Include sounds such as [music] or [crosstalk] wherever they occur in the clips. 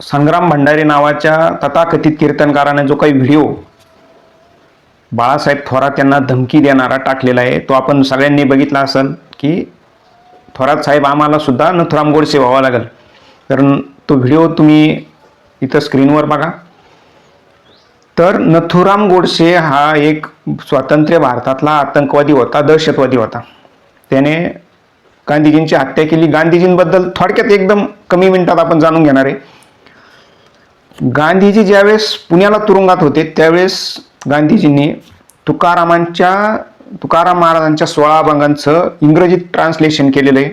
संग्राम भंडारे नावाच्या तथाकथित कीर्तनकाराने जो काही व्हिडिओ बाळासाहेब थोरात यांना धमकी देणारा टाकलेला आहे तो आपण सगळ्यांनी बघितला असेल की थोरात साहेब आम्हाला सुद्धा नथुराम गोडसे व्हावा लागेल. कारण तो व्हिडिओ तुम्ही इथं स्क्रीनवर बघा. तर नथुराम गोडसे हा एक स्वातंत्र्य भारतातला आतंकवादी होता दहशतवादी होता. त्याने गांधीजींची हत्या केली. गांधीजींबद्दल थोडक्यात एकदम कमी मिनिटात आपण जाणून घेणार आहे. गांधीजी ज्यावेळेस पुण्याला तुरुंगात होते त्यावेळेस गांधीजींनी तुकारामांच्या तुकाराम महाराजांच्या सोळा अभंगांचं इंग्रजीत ट्रान्सलेशन केलेलं आहे.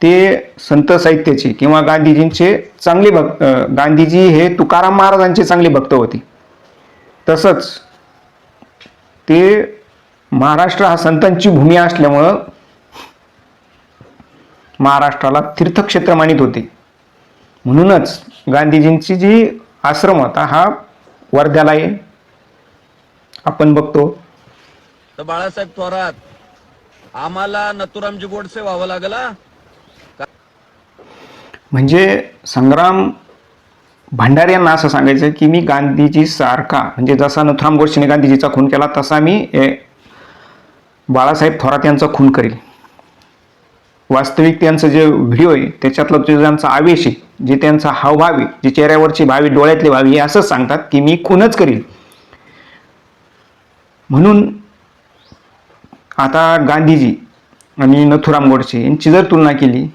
ते संत साहित्याचे किंवा गांधीजींचे चांगले भक्त गांधीजी हे तुकाराम महाराजांचे चांगले भक्त होते. तसंच ते महाराष्ट्र हा संतांची भूमी असल्यामुळं महाराष्ट्राला तीर्थक्षेत्र मानित होते. म्हणूनच गांधीजींची जी आश्रम होता हा वर्ध्याला आहे आपण बघतो. तर बाळासाहेब थोरात आम्हाला नथुरामजी गोडसे व्हावं लागल? म्हणजे संग्राम भंडारे यांना असं सांगायचं की मी गांधीजी सारखा म्हणजे जसा नथुराम गोडसेने गांधीजीचा खून केला तसा मी बाळासाहेब थोरात यांचा खून करेल. वास्तविक त्यांचं जे व्हिडिओ आहे त्याच्यातलं जे त्यांचा आवेश आहे जे त्यांचा हावभावी जी जे चेहऱ्यावरची भावी डोळ्यातली भावी हे असंच सांगतात की मी खूनच करील म्हणून आता गांधीजी आणि नथुराम गोडसे यांची जर तुलना केली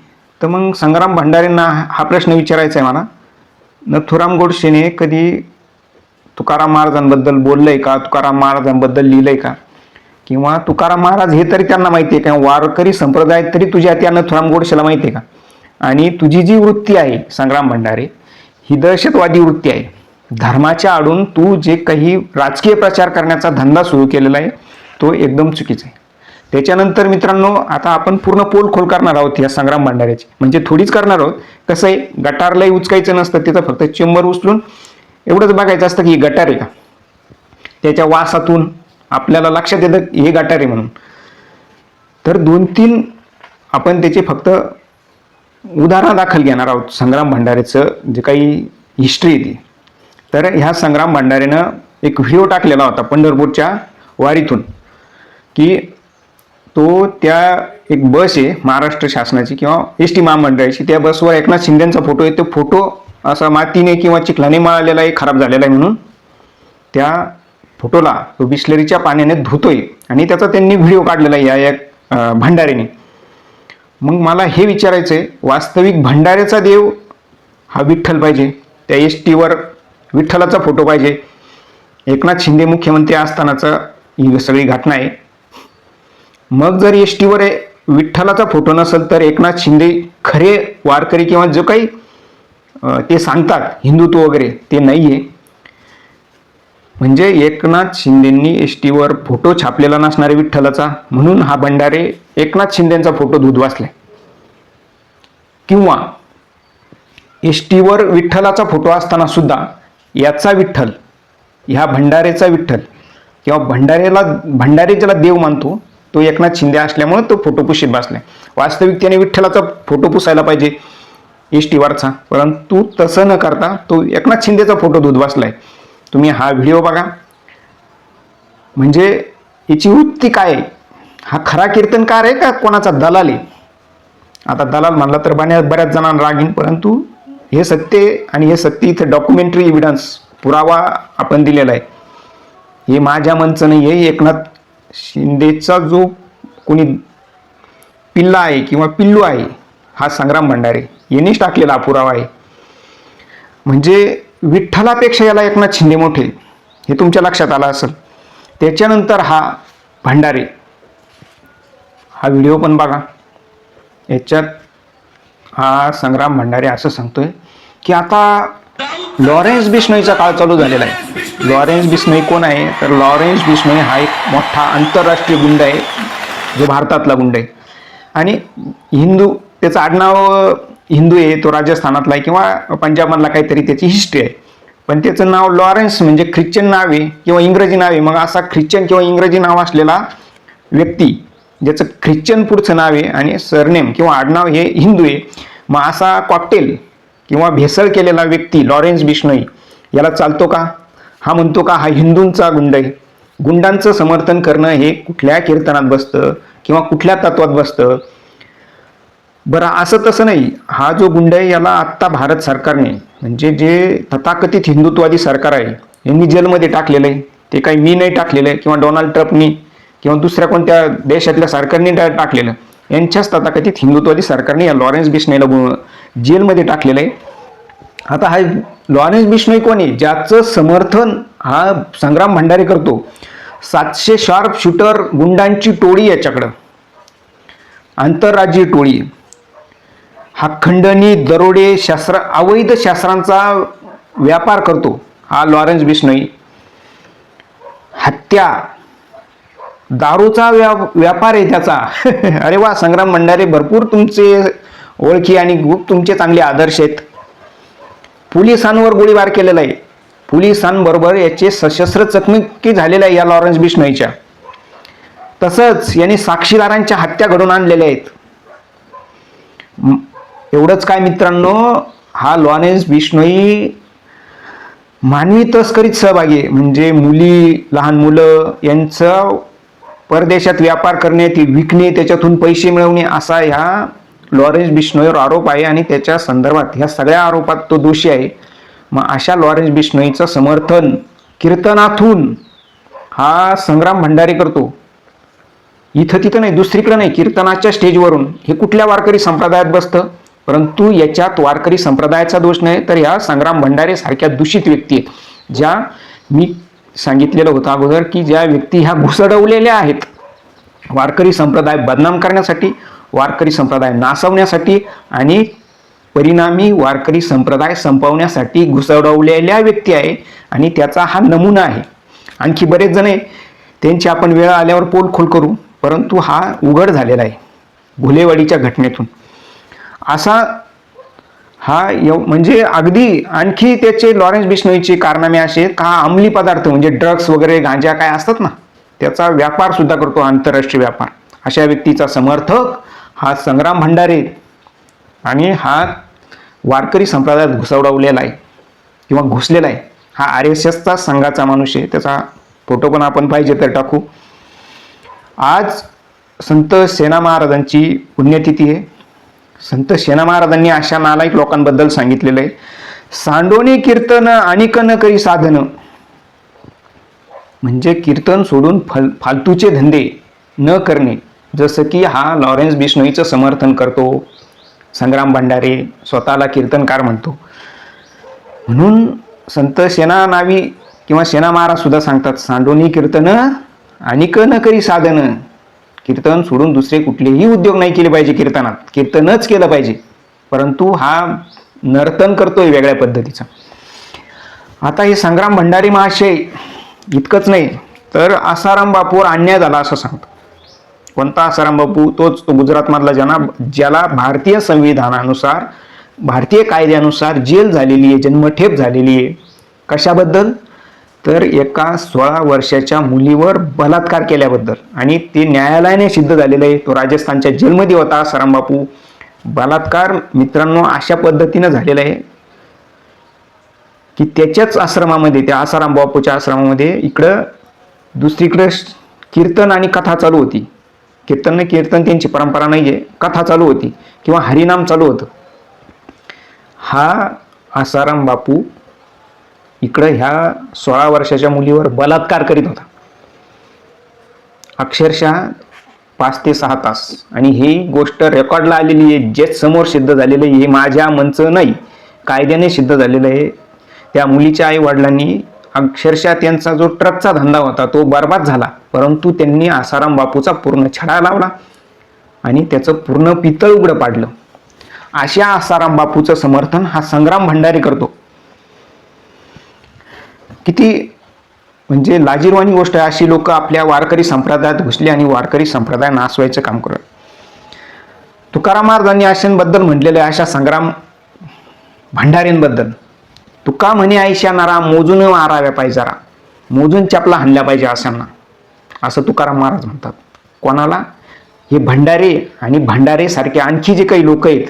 तर मग संग्राम भंडारेंना हा प्रश्न विचारायचा आहे मला नथुराम गोडसेने कधी तुकाराम महाराजांबद्दल बोललंय का तुकाराम महाराजांबद्दल लिहिलंय का? किंवा तुकाराम महाराज हे तरी त्यांना माहिती आहे का? वारकरी संप्रदाय तरी तुझ्या त्या नथुराम गोडसेला माहिती आहे का? आणि तुझी जी वृत्ती आहे संग्राम भंडारे ही दहशतवादी वृत्ती आहे. धर्माच्या आडून तू जे काही राजकीय प्रचार करण्याचा धंदा सुरू केलेला आहे तो एकदम चुकीचा आहे. त्याच्यानंतर मित्रांनो आता आपण पूर्ण पोल खोल करणार आहोत या संग्राम भंडाऱ्याची. म्हणजे थोडीच करणार आहोत. कसं आहे गटारलाही उचकायचं नसतं तिथं फक्त चेंबर उचलून एवढंच बघायचं असतं की गटार आहे का? त्याच्या वासातून आपल्याला लक्षात येतं हे गटार आहे म्हणून. तर दोन तीन आपण त्याचे फक्त उदाहरण दाखल घेणार आहोत संग्राम भंडारेचं जे काही हिस्ट्री आहे ती. तर ह्या संग्राम भंडारेनं एक व्हिडिओ टाकलेला होता पंढरपूरच्या वारीतून की तो त्या एक बस आहे महाराष्ट्र शासनाची किंवा एस टी महामंडळाची. त्या बसवर एकनाथ शिंदेचा फोटो आहे. तो फोटो असा मातीने किंवा चिखलाने माळलेला आहे खराब झालेला आहे म्हणून त्या फोटोला तो बिस्लरीच्या पाण्याने धुतोय. आणि त्याचा त्यांनी व्हिडिओ काढलेला आहे या एक अं, भंडारेने. मग मला हे विचारायचं आहे वास्तविक भंडाऱ्याचा देव हा विठ्ठल पाहिजे त्या एस टीवर विठ्ठलाचा फोटो पाहिजे. एकनाथ शिंदे मुख्यमंत्री असतानाचा ही सगळी घटना आहे. मग जर एस टीवर विठ्ठलाचा फोटो नसेल तर एकनाथ शिंदे खरे वारकरी किंवा जो काही ते सांगतात हिंदुत्व वगैरे ते नाही आहे म्हणजे एकनाथ शिंदेंनी एस टीवर फोटो छापलेला नसणारे विठ्ठलाचा म्हणून हा भंडारे एकनाथ शिंदेचा फोटो दूध किंवा एस टीवर विठ्ठलाचा फोटो असताना सुद्धा याचा विठ्ठल ह्या भंडारेचा विठ्ठल किंवा भंडारेला भंडारे ज्याला देव मानतो तो एकनाथ शिंदे असल्यामुळे तो फोटो पुशीत बसलाय. वास्तविक त्याने विठ्ठलाचा फोटो पुसायला पाहिजे एस टीवरचा परंतु तसं न करता तो एकनाथ शिंदेचा फोटो दूध बसलाय तुम्ही हा व्हिडिओ बघा. म्हणजे याची वृत्ती काय आहे? हा खरा कीर्तनकार आहे का कोणाचा दलाल आहे? आता दलाल म्हणला तर बऱ्याच बऱ्याच जणांना राग येईल परंतु हे सत्य आणि हे सत्य इथं डॉक्युमेंटरी एव्हिडन्स पुरावा आपण दिलेला आहे. हे माझ्या मनचं नाही आहे एकनाथ शिंदेचा जो कोणी पिल्ला आहे किंवा पिल्लू आहे हा संग्राम भंडारे यांनीच टाकलेला हा पुरावा आहे. म्हणजे विठ्ठलापेक्षा याला एकनाथ शिंदे मोठे. हे तुमच्या लक्षात आलं असेल. त्याच्यानंतर हा भंडारे हा व्हिडिओ पण बघा. याच्यात हा संग्राम भंडारे असं सांगतोय की आता लॉरेन्स बिश्नोईचा काळ चालू झालेला आहे. लॉरेन्स बिश्नोई कोण आहे? तर लॉरेन्स बिश्नोई हा एक मोठा आंतरराष्ट्रीय गुंड आहे जो भारतातला गुंड आहे. आणि हिंदू त्याचं आडनाव हिंदू आहे तो राजस्थानातला आहे किंवा पंजाबमधला काहीतरी त्याची हिस्ट्री आहे. पण त्याचं नाव लॉरेन्स म्हणजे ख्रिश्चन नाव आहे किंवा इंग्रजी नाव आहे. मग असा ख्रिश्चन किंवा इंग्रजी नाव असलेला व्यक्ती ज्याचं ख्रिश्चन पुढचं नाव आहे आणि सरनेम किंवा आडनाव हे हिंदू आहे मग असा कॉकटेल किंवा भेसळ केलेला व्यक्ती लॉरेन्स बिश्नोई याला चालतो का? हा म्हणतो का हा हिंदूंचा गुंड आहे. गुंडांचं समर्थन करणं हे कुठल्या कीर्तनात बसतं किंवा कुठल्या तत्वात बसतं? बरं असं तसं नाही. हा जो गुंड आहे याला आत्ता भारत सरकारने म्हणजे जे तथाकथित हिंदुत्ववादी सरकार आहे यांनी जेलमध्ये टाकलेलं आहे. ते काही मी नाही टाकलेलं आहे किंवा डोनाल्ड ट्रम्पनी किंवा दुसऱ्या कोणत्या देशातल्या सरकारने टाकलेलं. यांच्याच तथाकथित हिंदुत्वादी सरकारने या लॉरेन्स बिश्नोईला जेलमध्ये टाकलेलं आहे. आता हा लॉरेन्स बिश्नोई कोण आहे? ज्याचं समर्थन हा संग्राम भंडारे करतो. सातशे शार्प शूटर गुंडांची टोळी याच्याकडं. आंतरराज्यीय टोळी हा खंडणी दरोडे शास्त्र अवैध शास्त्रांचा व्यापार करतो हा लॉरेन्स बिश्नोई हत्या दारूचा व्या व्यापार आहे त्याचा. [laughs] अरे वा संग्राम भंडारे भरपूर तुमचे ओळखी आणि खूप तुमचे चांगले आदर्श आहेत. पोलिसांवर गोळीबार केलेला आहे. पोलिसांबरोबर याचे सशस्त्र चकमकी झालेलं आहे या लॉरेन्स बिश्नोईच्या. तसंच यांनी साक्षीदारांच्या हत्या घडून आणलेल्या आहेत. एवढंच काय मित्रांनो हा लॉरेन्स बिश्नोई मानवी तस्करीत सहभागी म्हणजे मुली लहान मुलं यांचं परदेशात व्यापार करणे ती विकणे त्याच्यातून पैसे मिळवणे असा ह्या लॉरेन्स बिश्नोईवर आरोप आहे आणि त्याच्या संदर्भात ह्या सगळ्या आरोपात तो दोषी आहे. मग अशा लॉरेन्स बिश्नोईचं समर्थन कीर्तनातून हा संग्राम भंडारी करतो. इथं तिथं नाही दुसरीकडे नाही कीर्तनाच्या स्टेजवरून. हे कुठल्या वारकरी संप्रदायात बसतं? परंतु याच्यात वारकरी संप्रदायाचा दोष नाही तर ह्या संग्राम भंडारे सारख्या दूषित व्यक्ती आहेत. ज्या मी सांगितलेलं होतं अगोदर की ज्या व्यक्ती ह्या घुसडवलेल्या आहेत वारकरी संप्रदाय बदनाम करण्यासाठी वारकरी संप्रदाय नासवण्यासाठी आणि परिणामी वारकरी संप्रदाय संपवण्यासाठी घुसडवलेल्या व्यक्ती आहे आणि त्याचा हा नमुना आहे. आणखी बरेच जण आहे त्यांची आपण वेळ आल्यावर पोलखोल करू परंतु हा उघड झालेला आहे भुलेवाडीच्या घटनेतून. असा हा यव म्हणजे अगदी आणखी त्याचे लॉरेन्स बिश्नोईचे कारनामे असे आहेत. का हा अंमली पदार्थ म्हणजे ड्रग्स वगैरे गांजा काय असतात ना त्याचा व्यापार सुद्धा करतो आंतरराष्ट्रीय व्यापार. अशा व्यक्तीचा समर्थक हा संग्राम भंडारे आणि हा वारकरी संप्रदायात घुसवडवलेला आहे. किंवा घुसलेला आहे. हा आर एस एसचा संघाचा माणूस आहे. त्याचा फोटो पण आपण पाहिजे तर टाकू. आज संत सेना महाराजांची पुण्यतिथी आहे. संत शेना महाराजांनी अशा नालायक लोकांबद्दल सांगितलेलं आहे. सांडोनी कीर्तन आणि कन करी साधन म्हणजे कीर्तन सोडून फल फालतूचे धंदे न करणे. जसं की हा लॉरेन्स बिश्नोईचं समर्थन करतो. संग्राम भंडारे स्वतःला कीर्तनकार म्हणतो. म्हणून संत सेना नावी किंवा सेना महाराज सुद्धा सांगतात सांडोनी कीर्तन आणि न करी साधन. कीर्तन सोडून दुसरे कुठलेही उद्योग नाही केले पाहिजे कीर्तनात. कीर्तनच केलं पाहिजे. परंतु हा नर्तन करतोय वेगळ्या पद्धतीचा. आता हे संग्राम भंडारी महाशय इतकंच नाही तर आसाराम बापूवर अन्याय झाला असं सांगतो. कोणता आसाराम बापू? तोच तो गुजरातमधला ज्यांना ज्याला भारतीय संविधानानुसार भारतीय कायद्यानुसार जेल झालेली आहे जन्मठेप झालेली आहे. कशाबद्दल? तर एका सोळा वर्षाच्या मुलीवर बलात्कार केल्याबद्दल. आणि ते न्यायालयाने सिद्ध झालेलं आहे तो राजस्थानच्या जेलमध्ये होता आसाराम बापू. बलात्कार मित्रांनो अशा पद्धतीनं झालेला आहे की त्याच्याच आश्रमामध्ये त्या आसाराम बापूच्या आश्रमामध्ये इकडं दुसरीकडं कीर्तन आणि कथा चालू होती. कीर्तन नाही कीर्तन त्यांची परंपरा नाही आहे कथा चालू होती किंवा हरिनाम चालू होतं. हा आसाराम बापू इकडं ह्या सोळा वर्षाच्या मुलीवर बलात्कार करीत होता. अक्षरशः पाच ते सहा तास. आणि ही गोष्ट रेकॉर्डला आलेली आहे जे समोर सिद्ध झालेलं आहे हे माझ्या मनचं नाही. कायद्याने सिद्ध झालेलं आहे. त्या मुलीच्या आई वडिलांनी अक्षरशः त्यांचा जो ट्रकचा धंदा होता तो बर्बाद झाला. परंतु त्यांनी आसाराम बापूचा पूर्ण छडा लावला आणि त्याचं पूर्ण पितळ उघडं पाडलं. अशा आसाराम बापूचं समर्थन हा संग्राम भंडारी करतो. किती म्हणजे लाजीरवाणी गोष्ट आहे अशी लोक आपल्या वारकरी संप्रदायात घुसली आणि वारकरी संप्रदाय नासवायचं काम करत. तुकाराम महाराजांनी आशांबद्दल म्हटलेलं आहे अशा संग्राम भंडारेंबद्दल. तुका म्हणे आयशा नारा मोजून माराव्या पाहिजे जरा. मोजून चपला हाणल्या पाहिजे अशांना. असं तुकाराम महाराज म्हणतात. कोणाला? हे भंडारे आणि भंडारेसारखे आणखी जे काही लोक आहेत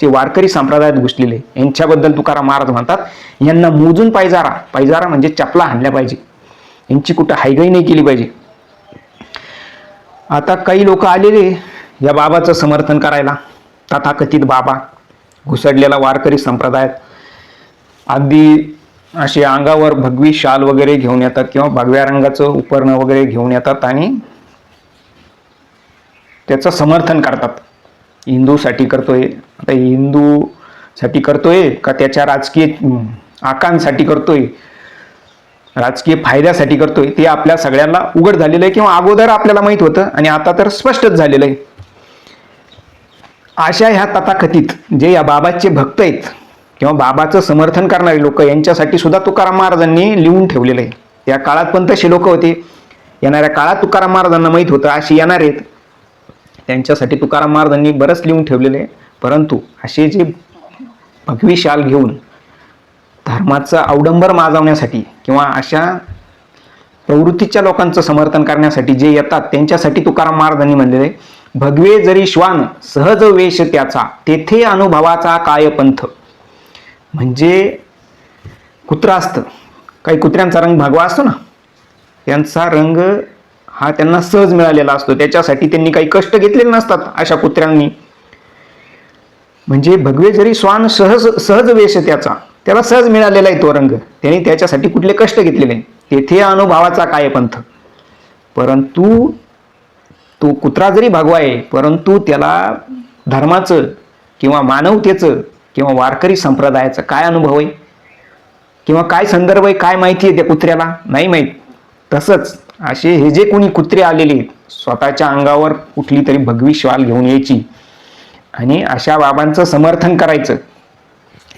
जे वारकरी संप्रदायात घुसलेले यांच्याबद्दल तुकाराम महाराज म्हणतात यांना मोजून पायजारा पायजारा म्हणजे चपला हाणल्या पाहिजे. यांची कुठं हायगाई नाही केली पाहिजे. आता काही लोक आलेले या बाबाचं समर्थन करायला. तथाकथित बाबा घुसडलेला वारकरी संप्रदायात. अगदी असे अंगावर भगवी शाल वगैरे घेऊन येतात किंवा भगव्या रंगाचं उपरणं वगैरे घेऊन येतात आणि त्याचं समर्थन करतात. हिंदूसाठी करतोय. आता हिंदूसाठी करतोय का त्याच्या राजकीय आकांसाठी करतोय? राजकीय फायद्यासाठी करतोय. ते आपल्या सगळ्यांना उघड झालेलं आहे किंवा अगोदर आपल्याला माहीत होतं आणि आता तर स्पष्टच झालेलं आहे. अशा ह्या तथाकथित जे या बाबाचे भक्त आहेत किंवा बाबाचं समर्थन करणारे लोक यांच्यासाठी सुद्धा तुकाराम महाराजांनी लिहून ठेवलेलं आहे. त्या काळात पण तसे लोक होते. येणाऱ्या काळात तुकाराम महाराजांना माहीत होतं. अशी येणार आहेत. त्यांच्यासाठी तुकाराम महाराजांनी बरंच लिहून ठेवलेलं आहे. परंतु असे जे भगवी शाल घेऊन धर्माचं अवडंबर माजवण्यासाठी किंवा अशा प्रवृत्तीच्या लोकांचं समर्थन करण्यासाठी जे येतात त्यांच्यासाठी तुकाराम महाराजांनी म्हणलेले भगवे जरी श्वान सहज वेश त्याचा तेथे अनुभवाचा काय पंथ? म्हणजे कुत्रा असतं काही कुत्र्यांचा रंग भगवा असतो ना त्यांचा रंग हा त्यांना सहज मिळालेला असतो. त्याच्यासाठी त्यांनी काही कष्ट घेतलेले नसतात अशा कुत्र्यांनी म्हणजे भगवे जरी श्वान सहज सहज वेश त्याचा त्याला सहज मिळालेला आहे तो रंग. त्याने त्याच्यासाठी कुठले कष्ट घेतलेले? नाही. तेथे अनुभवाचा काय पंथ? परंतु तो कुत्रा जरी भागवा आहे परंतु त्याला धर्माचं किंवा मानवतेचं किंवा वारकरी संप्रदायाचं काय अनुभव आहे? किंवा काय संदर्भ आहे काय माहिती आहे त्या कुत्र्याला? नाही माहीत. तसंच असे हे जे कोणी कुत्रे आलेले आहेत, स्वतःच्या अंगावर कुठली तरी भगवी श्वाल घेऊन यायची आणि अशा बाबांचं समर्थन करायचं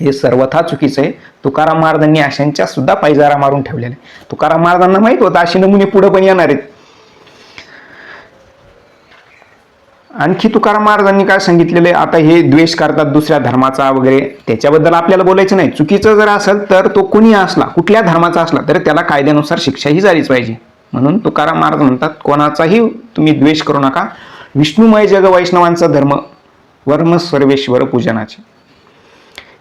हे सर्वथा चुकीचं आहे. तुकाराम महाराजांनी अशांच्या सुद्धा पायजारा मारून ठेवलेला आहे. तुकाराम महाराजांना माहीत होतं अशी नमुने पुढे पण येणार आहेत. आणखी तुकाराम महाराजांनी काय सांगितलेलं आहे? आता हे द्वेष करतात दुसऱ्या धर्माचा वगैरे त्याच्याबद्दल आपल्याला बोलायचं नाही. चुकीचं जर असेल तर तो कुणी असला कुठल्या धर्माचा असला तर त्याला कायद्यानुसार शिक्षाही झालीच पाहिजे. म्हणून तुकाराम महाराज म्हणतात कोणाचाही तुम्ही द्वेष करू नका. विष्णुमय जग वैष्णवांचा धर्म वर्म सर्वेश्वर पूजनाचे.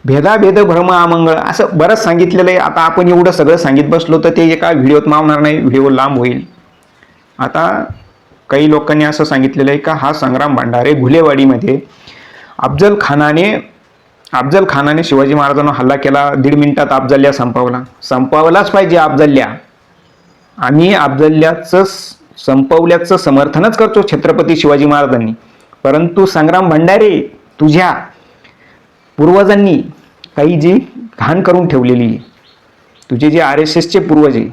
भेदाभेद भ्रम आमंगळ असं बरंच सांगितलेलं आहे. आता आपण एवढं सगळं सांगित बसलो तर ते एका व्हिडिओत मावणार नाही व्हिडिओ लांब होईल. आता काही लोकांनी असं सांगितलेलं आहे का हा संग्राम भंडारे घुलेवाडीमध्ये अफजल खानाने अफजल खानाने शिवाजी महाराजांना हल्ला केला. दीड मिनिटात अफजल्या संपवला. संपवलाच पाहिजे अफजल्या. आम्ही अफजल्याचं संपवल्याचं समर्थनच करतो छत्रपती शिवाजी महाराजांनी. परंतु संग्राम भंडारे तुझ्या पूर्वजांनी काही जी घाण करून ठेवलेली आहे तुझे जे आर एस एसचे पूर्वज आहे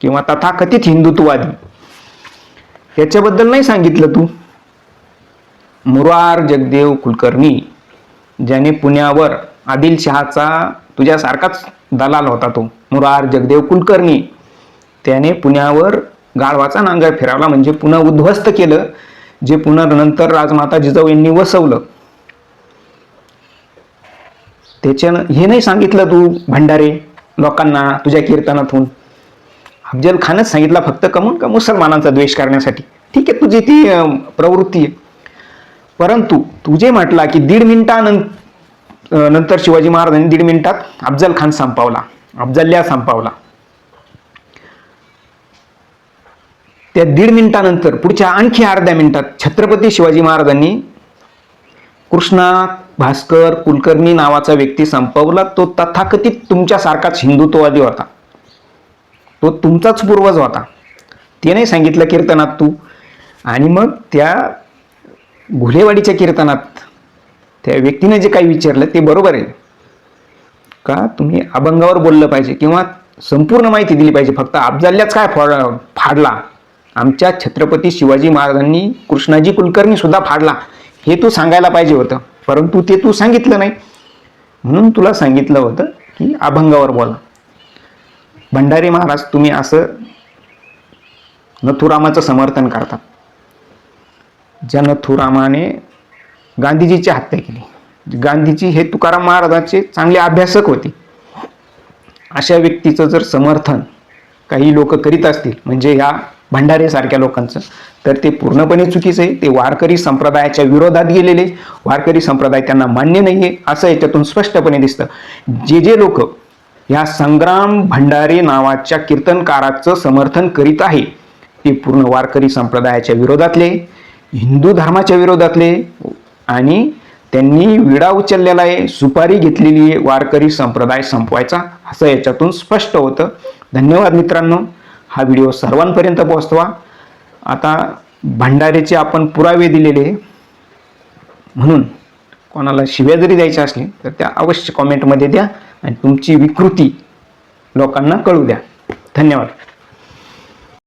किंवा तथाकथित हिंदुत्ववादी याच्याबद्दल नाही सांगितलं तू? मुरार जगदेव कुलकर्णी ज्याने पुण्यावर आदिलशहाचा तुझ्यासारखाच दलाल होता तो मुरार जगदेव कुलकर्णी त्याने पुण्यावर गाढवाचा नांगर फिरावला. म्हणजे पुन्हा उद्ध्वस्त केलं. जे पुन्हा नंतर राजमाता जिजाऊ यांनी वसवलं. त्याच्यानं हे नाही सांगितलं तू भंडारे लोकांना तुझ्या कीर्तनातून. अफजल खानच सांगितला फक्त कमून का मुसलमानांचा द्वेष करण्यासाठी. ठीक आहे तुझी ती प्रवृत्ती आहे. परंतु तुझे म्हटला की दीड मिनिटानंतर नंतर शिवाजी महाराजांनी दीड मिनिटात अफजल खान संपावला. अफजल्या संपावला. त्या दीड मिनिटानंतर पुढच्या आणखी अर्ध्या मिनिटात छत्रपती शिवाजी महाराजांनी कृष्णा भास्कर कुलकर्णी नावाचा व्यक्ती संपवला. तो तथाकथित तुमच्यासारखाच हिंदुत्ववादी होता. तो तुमचाच पूर्वज होता. ते नाही सांगितलं कीर्तनात तू. आणि मग त्या घुलेवाडीच्या कीर्तनात त्या व्यक्तीने जे काही विचारलं ते बरोबर आहे. का तुम्ही अभंगावर बोललं पाहिजे किंवा संपूर्ण माहिती दिली पाहिजे. फक्त अफजाल्याच काय फोड फाडला? आमच्या छत्रपती शिवाजी महाराजांनी कृष्णाजी कुलकर्णी सुद्धा फाडला. हे तू सांगायला पाहिजे होतं. परंतु ते तू सांगितलं नाही. म्हणून तुला सांगितलं होतं की अभंगावर बोला. भंडारी महाराज तुम्ही असं नथुरामाचं समर्थन करता. ज्या नथुरामाने गांधीजीची हत्या केली. गांधीजी हे तुकाराम महाराजांचे चांगले अभ्यासक होते. अशा व्यक्तीचं जर समर्थन काही लोक करीत असतील म्हणजे भंडारेसारख्या लोकांचं. तर ते पूर्णपणे चुकीचं आहे. ते वारकरी संप्रदायाच्या विरोधात गेलेले वारकरी संप्रदाय त्यांना मान्य नाही आहे असं याच्यातून स्पष्टपणे दिसतं. जे जे लोक या संग्राम भंडारे नावाच्या कीर्तनकाराचं समर्थन करीत आहे ते पूर्ण वारकरी संप्रदायाच्या विरोधातले हिंदू धर्माच्या विरोधातले आणि त्यांनी विडा उचललेला आहे सुपारी घेतलेली आहे वारकरी संप्रदाय संपवायचा. असं याच्यातून स्पष्ट होतं. धन्यवाद मित्रांनो. हा व्हिडिओ सर्वांपर्यंत पोहोचवा. आता भंडारेचे आपण पुरावे दिलेले म्हणून कोणाला शिव्या जरी द्यायच्या असले तर त्या अवश्य कॉमेंटमध्ये द्या आणि तुमची विकृती लोकांना कळू द्या. धन्यवाद.